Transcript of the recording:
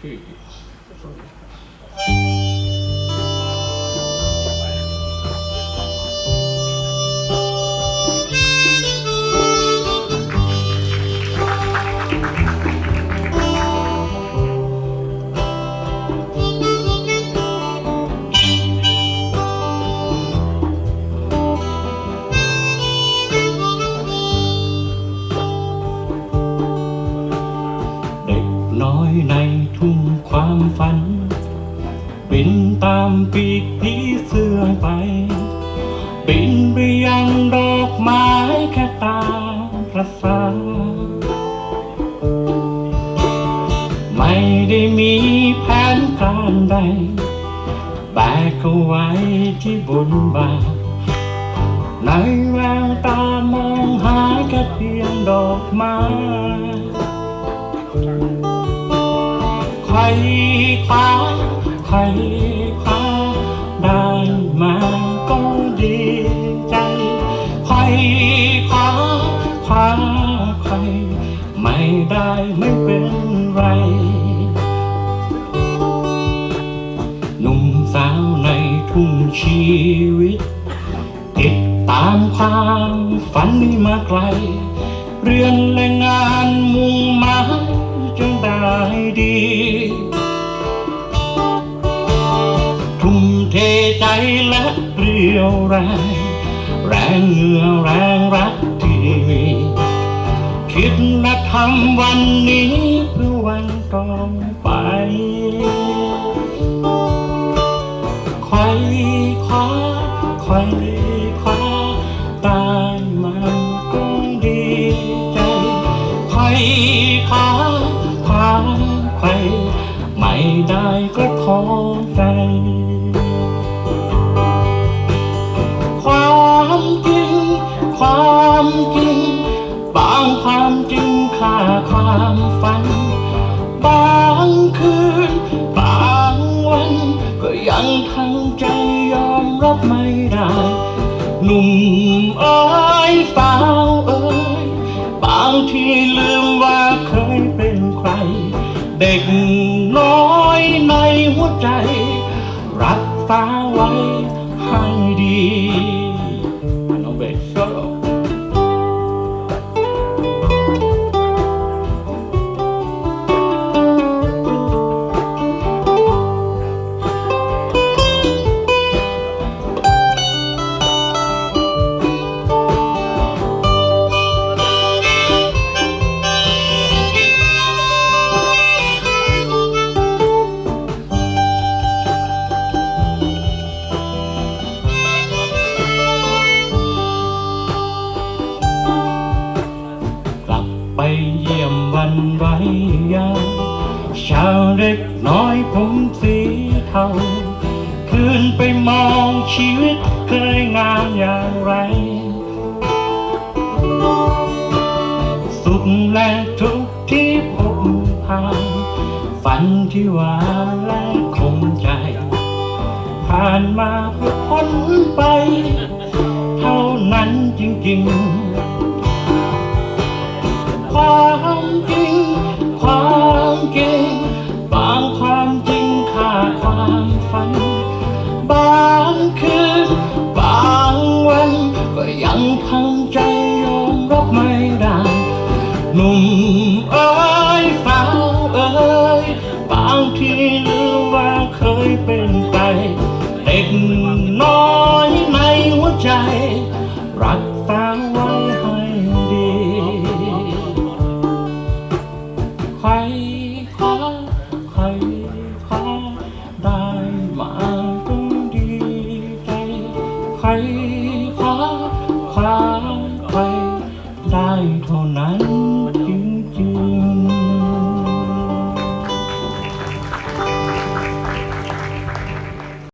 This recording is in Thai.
ที่เามฝัน บินตามปีกผีเสื้อไป บินไปยังดอกไม้แค่ตาประสาไม่ได้มีแผนการใด แบกเอาไว้ที่บนบ่าในแววตามองหาแค่เพียงดอกไม้ ใครคว้าใครคว้าได้มาก็ดีใจใครคว้าคว้าใครไม่ได้ไม่เป็นไร หนุ่มสาวในทุ่งชีวิต ติดตามความฝันนี้มาไกล เรียนและงาน ใจและเรียวแรง แรงเหงื่อแรงรักที่มีคิดและทำวันนี้เพื่อวันต่อไปใครคว้าใครคว้าได้มันก็ดีใจใครคว้าคว้าใครไม่ได้ก็ท้อใจ ความจริง บางความจริงค่าความฝัน บางคืน บางวัน ก็ยังทั้งใจยอมรับไม่ได้ หนุ่มเอ้ยสาวเอ้ยบางทีลืมว่าเคยเป็นใคร เด็กน้อยในหัวใจ รักษาไว้ให้ดี ไว้ยาชาวเด็กน้อยผมสีเทาคืนไปมองชีวิตเคยงามอย่างไร สุขและทุกข์ที่พบผ่านฝันที่หวานและคงใจ ผ่านมาเพื่อพ้นไป เท่านั้นจริงๆ ความางทีลืมว่าเคยเป็นใครเด็กน้อยในหัวใจ รักษาไว้ให้ดีใครคว้าใครคว้าได้มาก็ดีใจใครคว้าคว้าใครได้เท่านั้น